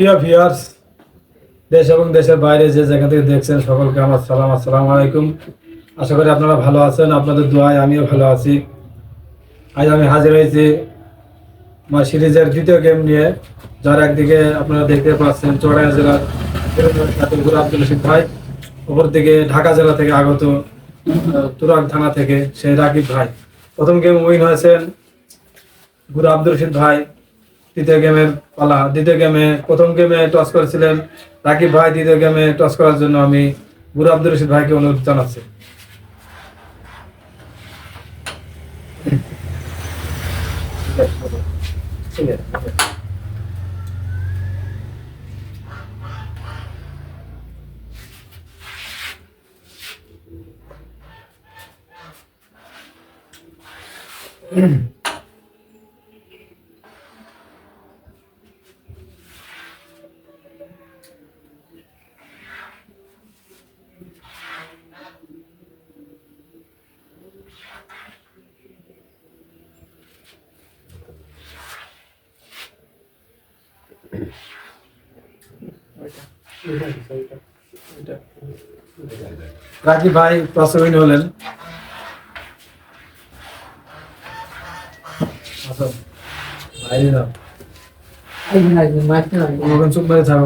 প্রিয় ভিউয়ার্স দেশ এবং দেশের বাইরে যে জায়গা থেকে দেখছেন সকলকে আমার সালাম, আসসালাম আলাইকুম। আশা করি আপনারা ভালো আছেন, আপনাদের দোয়ায় আমিও ভালো আছি। আজ আমি হাজির হয়েছি আমার সিরিজের দ্বিতীয় গেম নিয়ে, যার একদিকে আপনারা দেখতে পাচ্ছেন চড়াইয়া জেলার গুরু আব্দুল রশিদ ভাই অপর দিকে ঢাকা জেলা থেকে আগত তুরাগ থানা থেকে সেই রাকিব ভাই। প্রথম গেম উইন হয়েছেন গুরু আব্দুল রশিদ ভাই। দ্বিতীয় গেমের পালা দ্বিতীয় গেমে, প্রথম গেমে টস করেছিলেন। রাকিব ভাই দ্বিতীয় গেমে টস করার জন্য আমি গুরু আব্দুল রশিদ ভাইকে অনুরোধ জানাচ্ছি। রাকিব ভাই টসে উইন হলেন চুপ মেরে থাকো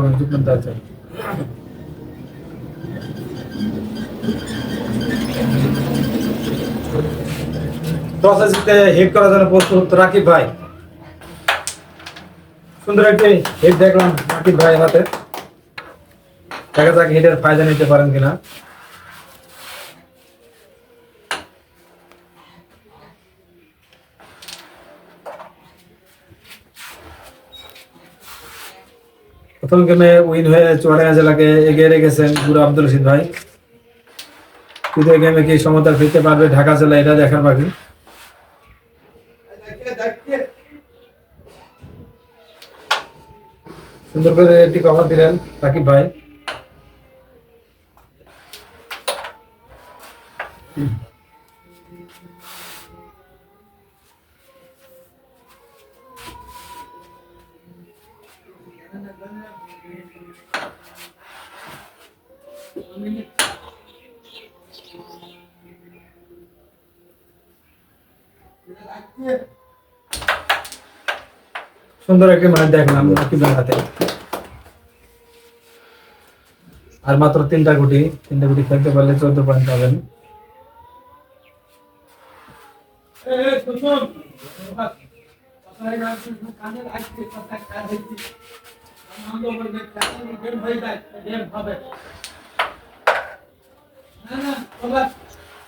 চুপ করার জন্য প্রস্তুত রাকিব ভাই। সুন্দর একটি হিট দেখলাম রাকিব ভাই হাতে। দেখা যাক হিটের ফায়দা নিতে পারেন কিনা। প্রথম গেমে উইন হয়ে চুয়াডাঙ্গা জেলাকে এগিয়ে রেখেছেন গুরু আব্দুল রশিদ ভাই। তৃতীয় গেমে কি সমতা ফিরতে পারবে ঢাকা জেলা, এটা দেখার বাকি। সুন্দর করে একটি কভার দিলেন রাকিব ভাই। সুন্দর একটি মানে দেখলাম রাকিব ভাইয়ের হাতে। আর মাত্র তিনটা গুটি তিনটা গুটি খেলতে পারলে চোদ্দ পয়েন্ট পাবেন। মেরেছিলেন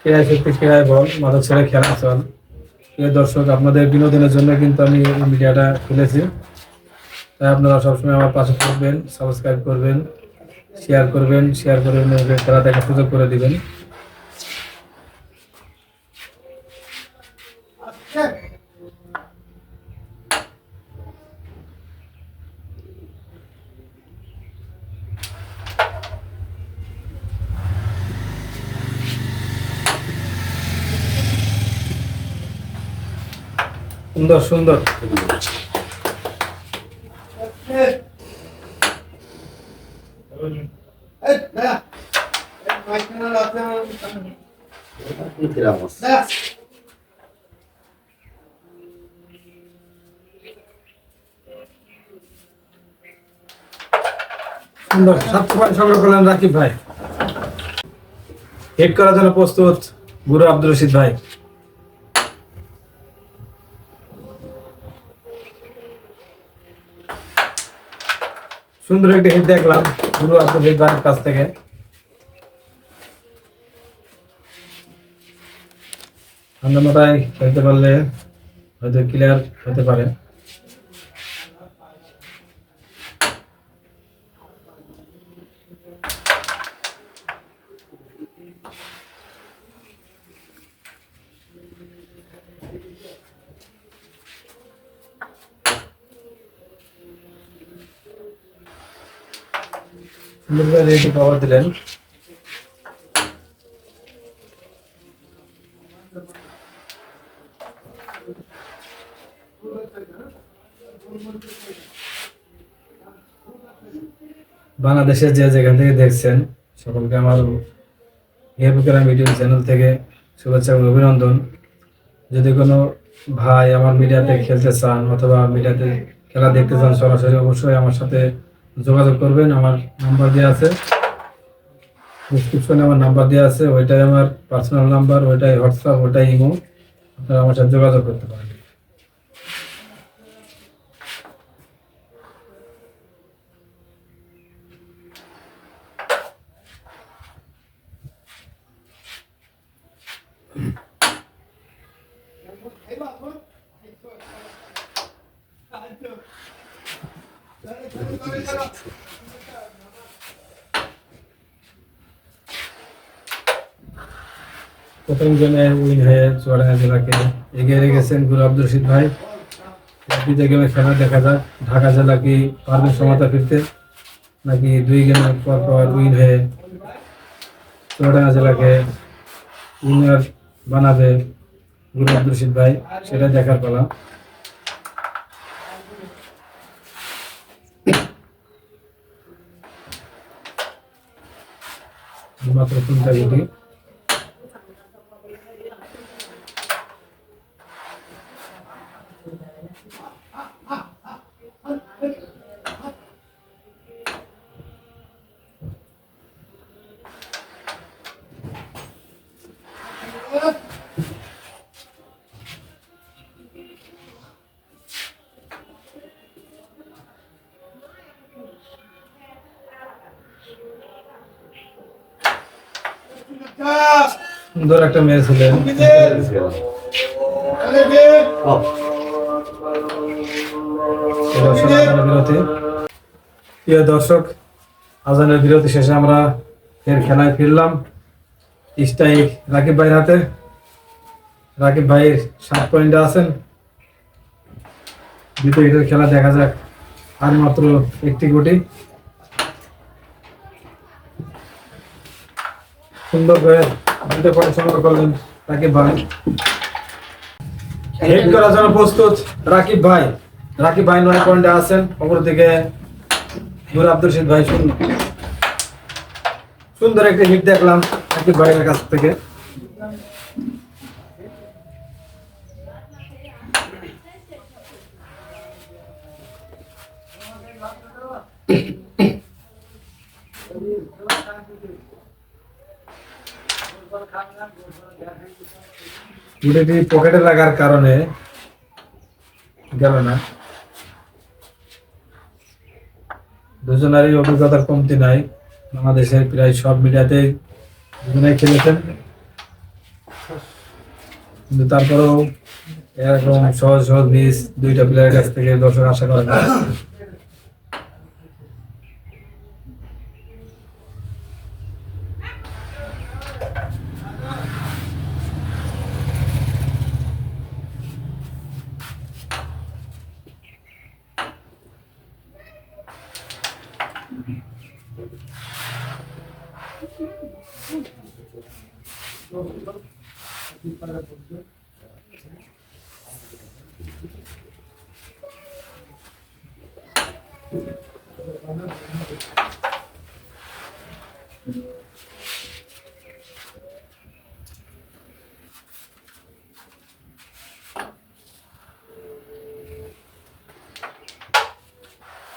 ক্রীড়ায় শক্তি ক্রীড়ায় বল, মাদক ছেড়ে খেলা, চল। প্রিয় দর্শক, আপনাদের বিনোদনের জন্য কিন্তু আমি মিডিয়াটা খুলেছি। তাই আপনারা সবসময় আমার পাশে থাকবেন, সাবস্ক্রাইব করবেন শেয়ার করবেন শেয়ার করে খেলা দেখার সুযোগ করে দিবেন। সুন্দর সুন্দর। সুন্দর করলেন রাকিব ভাই। হিট করার জন্য প্রস্তুত গুরু আব্দুল রশিদ ভাই। সুন্দর একটা হিট দেখলাম গুরু আব্দুল রেদওয়ানের কাছ থেকে ঠান্ডা মাথায় খেলতে পারলে হয়তো ক্লিয়ার হতে পারে করে দিলেন। বাংলাদেশের যে যেখান থেকে দেখছেন, সকলকে আমার হেপুকেরা মিডিয়া চ্যানেল থেকে শুভেচ্ছা এবং অভিনন্দন। যদি কোনো ভাই আমার মিডিয়াতে খেলতে চান অথবা মিডিয়াতে খেলা দেখতে চান, সরাসরি অবশ্যই আমার সাথে যোগাযোগ করবেন। আমার নাম্বার দেওয়া আছে। ডিসক্রিপশনে আমার নাম্বার দেওয়া আছে, ওইটাই আমার পার্সোনাল নাম্বার ওইটাই হোয়াটসঅ্যাপ ওইটাই ইমো আপনারা আমার সাথে যোগাযোগ করতে পারেন। প্রথম জনে উইন হয়ে চুয়াডাঙ্গা জেলাকে এগিয়ে রেখেছেন গুরু আব্দুল রশিদ ভাই। দ্বিতীয় গেমে খেলা দেখা যাক ঢাকা জেলা কি পারবে সমতা ফিরতে? নাকি দুই গেমের পর পর উইন হয়ে চুয়াডাঙ্গা জেলাকে উইনার বানাবে গুরু আব্দুল রশিদ ভাই? সেটা দেখার পালা। মাত্র তিনটা গুটি সুন্দর একটা মেয়ে ছিলেন আজানের বিরতি প্রিয় দর্শক আজানের বিরতি শেষে আমরা ফের খেলায় ফিরলাম স্টাইক রাকিব ভাইয়ের হাতে। রাকিব ভাইয়ের সাত পয়েন্টে আছেন। দ্বিতীয় হিটের খেলা দেখা যাক আর মাত্র একটি গুটি সুন্দর করে দুটো পয়েন্ট সংগ্রহ করলেন রাকিব ভাই। হিট করার জন্য প্রস্তুত রাকিব ভাই। রাকিব ভাই নয় পয়েন্টে আছেন। অপরদিকে নুর আব্দুল রশিদ ভাই শূন্য। সুন্দর একটি হিট দেখলাম। রাকিব ভাইয়ের কাছ থেকে। পকেটে লাগার কারণে গেল না। দুজনারই অভিজ্ঞতার কমতি নাই। বাংলাদেশের প্রায় সব মিডিয়াতে দুজনেই খেলেছেন। কিন্তু তারপরেও এরকম সহজ সহজ মিস দুইটা প্লেয়ারের কাছ থেকে দর্শক আশা করে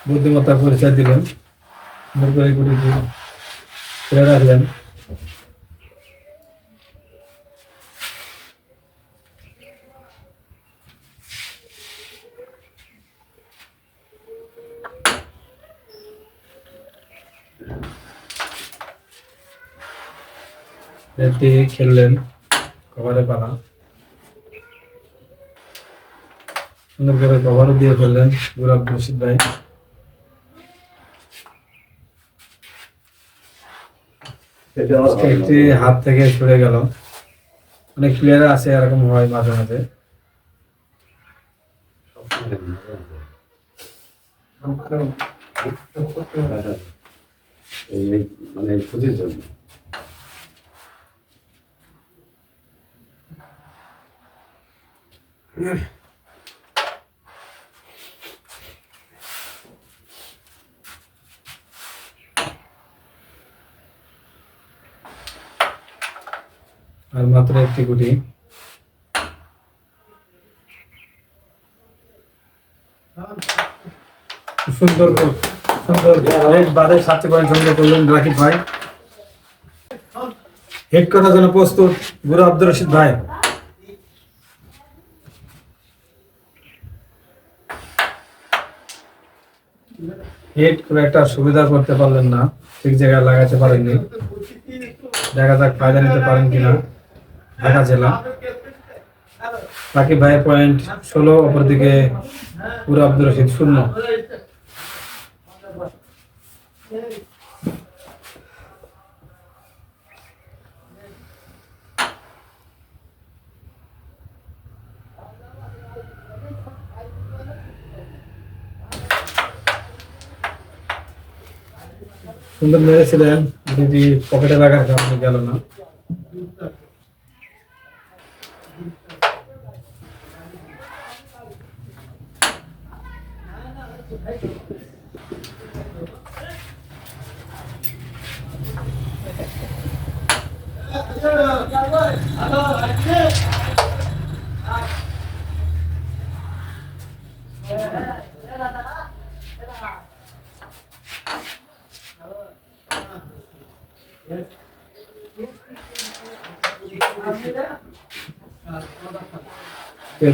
বুদ্ধিমত্তার পরিচয় দিলেন সুন্দর করে গুটিটি ফেলে রাখলেন একটি খেললেন কভারে পালা। সুন্দর করে কভারও দিয়ে ফেললেন গুলাব রশিদ ভাই। একটি হাত থেকে ছুড়ে গেল। অনেক প্লেয়ার আছে এরকম হয় মাঝে মাঝে। মানে ক্ষতির জন্য। আর মাত্র একটি গুটি। সুন্দর সুন্দর বাদে সাতটি পয়েন্ট সংগ্রহ করলেন রাকিব ভাই। হেড করার জন্য প্রস্তুত গুরু আব্দুর রশিদ ভাই। হেড খুব একটা সুবিধা করতে পারলেন না। ঠিক জায়গায় লাগাতে পারেননি। দেখা যাক ফায়দা নিতে পারেন কিনা। দেখা জেলা। বাকি ভাই পয়েন্ট ষোলো, অপরদিকে পুরো আব্দুর রশিদ শূন্য। সুন্দর মেরেছিলেন যদি পকেটে লাগা কারণে গেল না।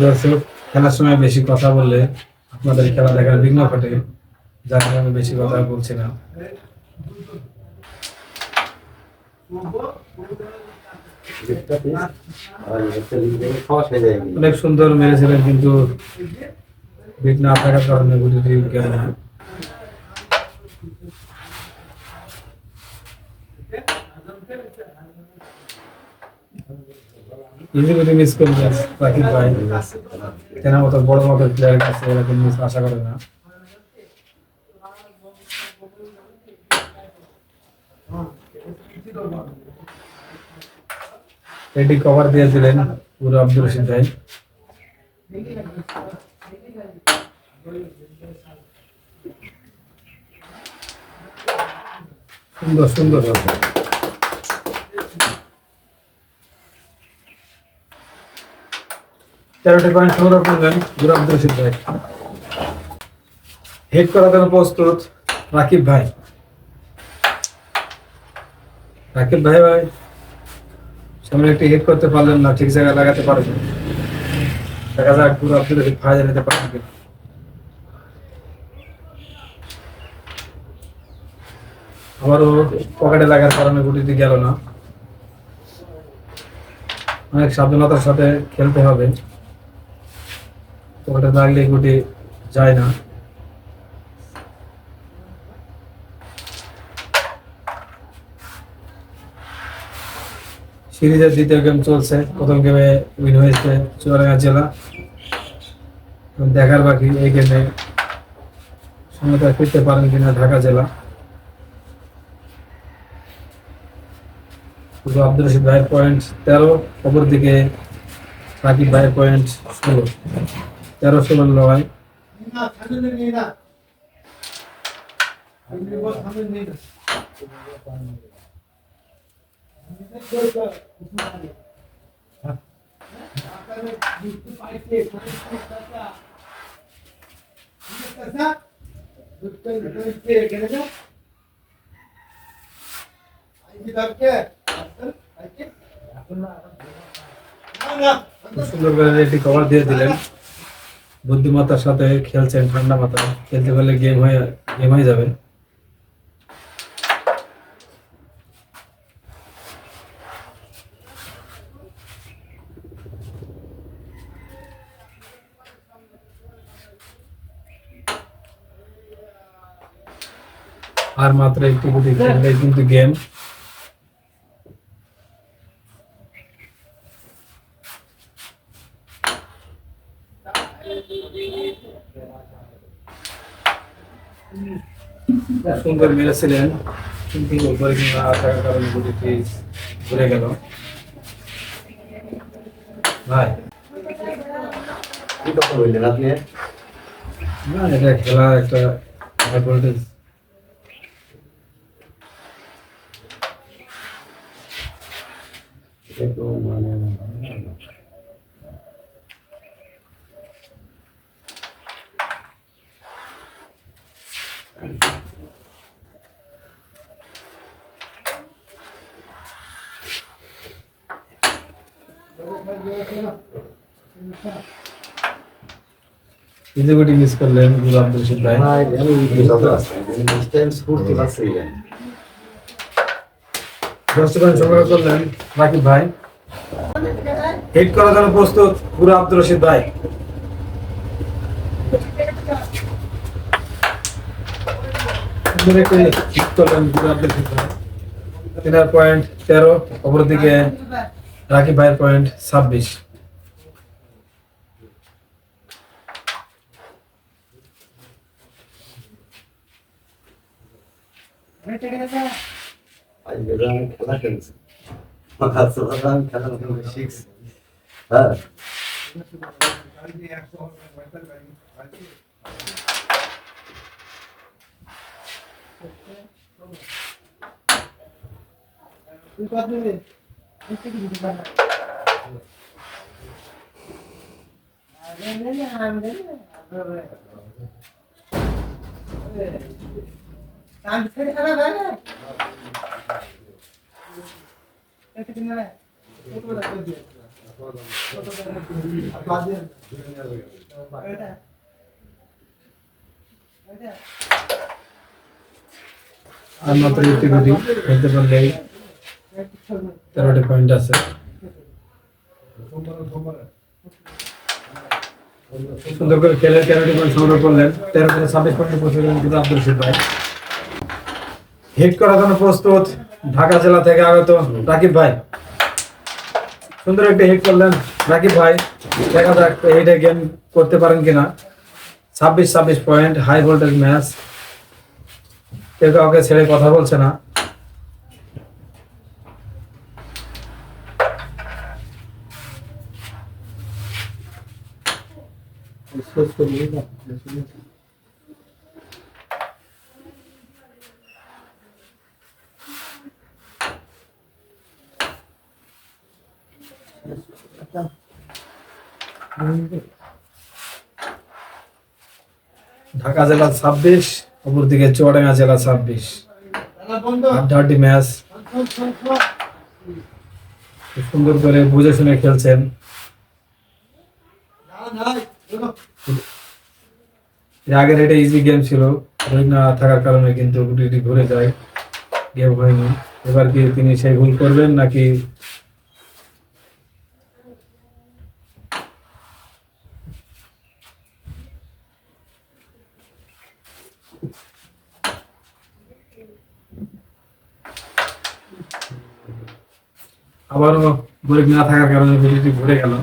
দর্শক, খেলার সময় বেশি কথা বললে আপনাদের খেলা দেখার বিঘ্ন ঘটে, যার কারণে বেশি কথা বলছি না। অনেক সুন্দর মেরেছিলেন, কিন্তু বিঘ্ন থাকার কারণে গেল না ইজি গুলি মিস করলেন রাকিব ভাই তেনার মতো বড় মতো প্লেয়ারের কাছে এরকম মিস আশা করে না। এটি কভার দিয়ে দিলেন পুরো আব্দুল রশিদ ভাই। সুন্দর সুন্দর। তেরোটি পয়েন্ট সংগ্রহ করলেন গুরু আব্দুল রশিদ হেড করার জন্য প্রস্তুত? রাকিব ভাই। রাকিব ভাই ভাই, সামনে একটি হিট করতে পারলেন না, ঠিক জায়গায় লাগাতে পারবেন দেখা যাক গুরু আব্দুল রশিদ ফায়দা নিতে পারেন কিনা। আবারও পকেটে লাগার কারণে গুটিটি গেল না। অনেক সাবধানতার সাথে খেলতে হবে। পকেটে লাগলে গুটি যায় না। সিরিজের দ্বিতীয় গেম চলছে। প্রথম গেমে উইন হয়েছে চুয়াডাঙ্গা জেলা। দেখার বাকি এই গেমে সমতা ফিরতে পারেন কিনা ঢাকা জেলা। শুধু আব্দুল রশিদ ভাইয়ের পয়েন্ট তেরো, অপরদিকে সাকিব ভাইয়ের পয়েন্ট ষোলো। তেরো ষোলো লড়াই খুব সুন্দর করে এটি কভার দিয়ে দিলেন বুদ্ধিমত্তার সাথে খেলছেন, ঠান্ডা মাথায়। খেলতে পারলে গেম হয়ে গেম হয়ে যাবে আর মাত্র একটু খেললে কিন্তু গেম সুন্দর মেরেছিলেন কিন্তু উপরে কিংবা থাকার কারণে গুটিটি ঘুরে গেল। ভাই। কি কথা বললেন আপনি? না এটা খেলা একটা হাই ভোল্টেজ এটা তো মানে ইজি গুটি মিস করলেন আব্দুল রশিদ ভাই ভাই আমি নেক্সট টাইম স্ফূর্তি পাচ্ছি দর্শক সংগ্রহ করলেন রাকিব ভাই হিট করার জন্য প্রস্তুত গুরু আব্দুল রশিদ ভাই হিট করলেন গুরু আব্দুল রশিদ ভাই তিনার পয়েন্ট তেরো অপরদিকে রাকিব ভাইয়ের পয়েন্ট ছাব্বিশ। আজ বেলা আমি খেলা খেলছি আজ তেরোটি পয়েন্ট আছে। সুন্দর করে খেলে তেরোটি পয়েন্ট সংগ্রহ করলেন। তেরো থেকে ছাব্বিশ আব্দুল রশিদ ভাই। হিট করার জন্য প্রস্তুত। ঢাকা জেলা থেকে আগত রাকিব ভাই। সুন্দর একটা হিট করলেন রাকিব ভাই। দেখা যাক এইটা গেম করতে পারেন কিনা। ছাব্বিশ ছাব্বিশ পয়েন্ট হাই ভোল্টেজ ম্যাচ কেউ কাউকে ছেড়ে কথা বলছে না। ঢাকা জেলা ছাব্বিশ অপরদিকে চুয়াডাঙ্গা জেলা ছাব্বিশ। আড্ডাআড্ডি ম্যাচ। সুন্দর করে বুঝে শুনে খেলছেন। আগের এটা ইজি গেম ছিল রোহিত না থাকার কারণে কিন্তু গুটিটি ঘুরে যায় গেম হয়নি। এবার কি তিনি সেই ভুল করবেন নাকি? আবারও গরিব না থাকার কারণে গুটিটি ঘুরে গেল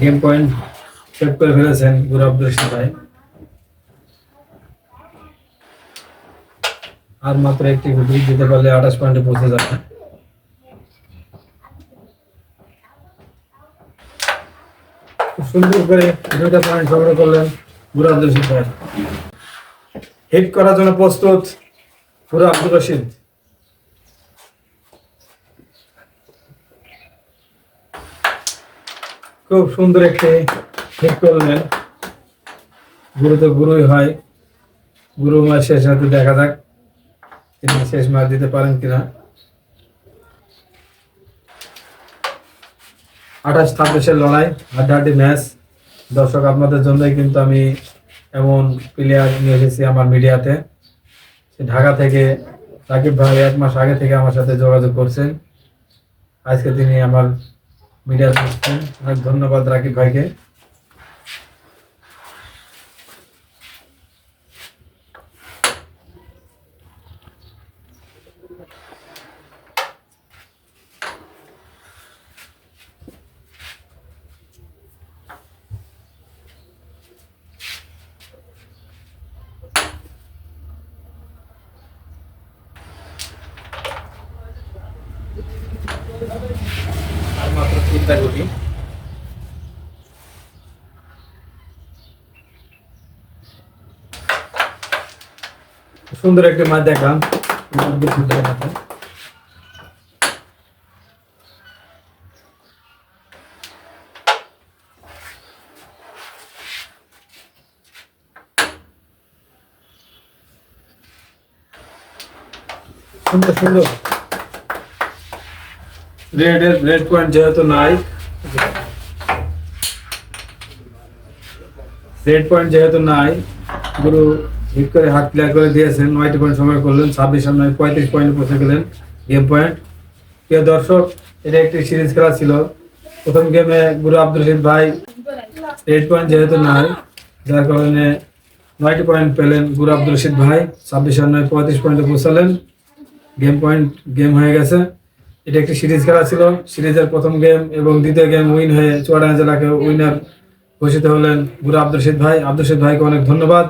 গেম পয়েন্ট সেভ করে ফেলেছেন গুরু আব্দুল ভাই। আর মাত্র একটি গুটি দিতে পারলে আঠাশ পয়েন্টে পৌঁছে যাবে। সুন্দর করে দুইটা পয়েন্ট সংগ্রহ করলেন গুরু আব্দুল রশিদ ভাই। হিট করার জন্য প্রস্তুত গুরু আব্দুল খুব সুন্দর একটি ঠিক করলেন। গুরু তো গুরুই হয়। গুরু মাস শেষ হয়তো দেখা যাক তিনি শেষ মাস দিতে পারেন কিনা। আঠাশ ছাব্বিশের লড়াই, হাড্ডাহাড্ডি ম্যাচ দর্শক, আপনাদের জন্যই কিন্তু আমি এমন প্লেয়ার নিয়ে এসেছি আমার মিডিয়াতে। ঢাকা থেকে রাকিব ভাই এক মাস আগে থেকে আমার সাথে যোগাযোগ করছেন। আজকে তিনি আমার মিডিয়া করছেন অনেক ধন্যবাদ রাকিব ভাইকে আর মাত্র তিনটা গুটি সুন্দর একটি মাছ দেখলাম অদ্ভুত সুন্দর মাছ। সুন্দর সুন্দর রেড এর রেড পয়েন্ট যেহেতু নাই রেড পয়েন্ট যেহেতু নাই গুরু হিট করে হাত ক্লিয়ার করে দিয়েছেন, নয়টি পয়েন্ট সময় করলেন, ছাব্বিশ আর নয় পঁয়ত্রিশ পয়েন্টে পৌঁছে গেলেন গেম পয়েন্ট প্রিয় দর্শক, এটা একটি সিরিজ খেলা ছিল। প্রথম গেমে গুরু আব্দুল রশিদ ভাই এইট পয়েন্ট যেহেতু নাই, যার কারণে নয়টি পয়েন্ট পেলেন গুরু আব্দুল রশিদ ভাই, ছাব্বিশ আর নয় পঁয়ত্রিশ পয়েন্টে পৌঁছালেন। গেম পয়েন্ট গেম হয়ে গেছে। এটা একটি সিরিজ খেলা ছিল। সিরিজের প্রথম গেম এবং দ্বিতীয় গেম উইন হয়ে চুয়াডাঙ্গা জেলাকে উইনার ঘোষিত হলেন গুরু আব্দুল রশিদ ভাই। আব্দুল রশিদ ভাইকে অনেক ধন্যবাদ।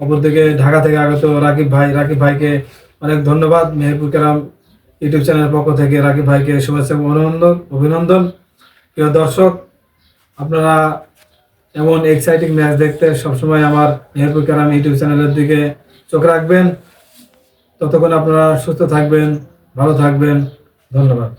অপরদিকে ঢাকা থেকে আগত রাকিব ভাই, রাকিব ভাইকে অনেক ধন্যবাদ। মেহেরপুর কেরাম ইউটিউব চ্যানেলের পক্ষ থেকে রাকিব ভাইকে শুভেচ্ছা অভিনন্দন অভিনন্দন। প্রিয় দর্শক, আপনারা এমন এক্সাইটিং ম্যাচ দেখতে সবসময় আমার মেহেরপুর কেরাম ইউটিউব চ্যানেলের দিকে চোখ রাখবেন। ততক্ষণ আপনারা সুস্থ থাকবেন, ভালো থাকবেন। ধন্যবাদ।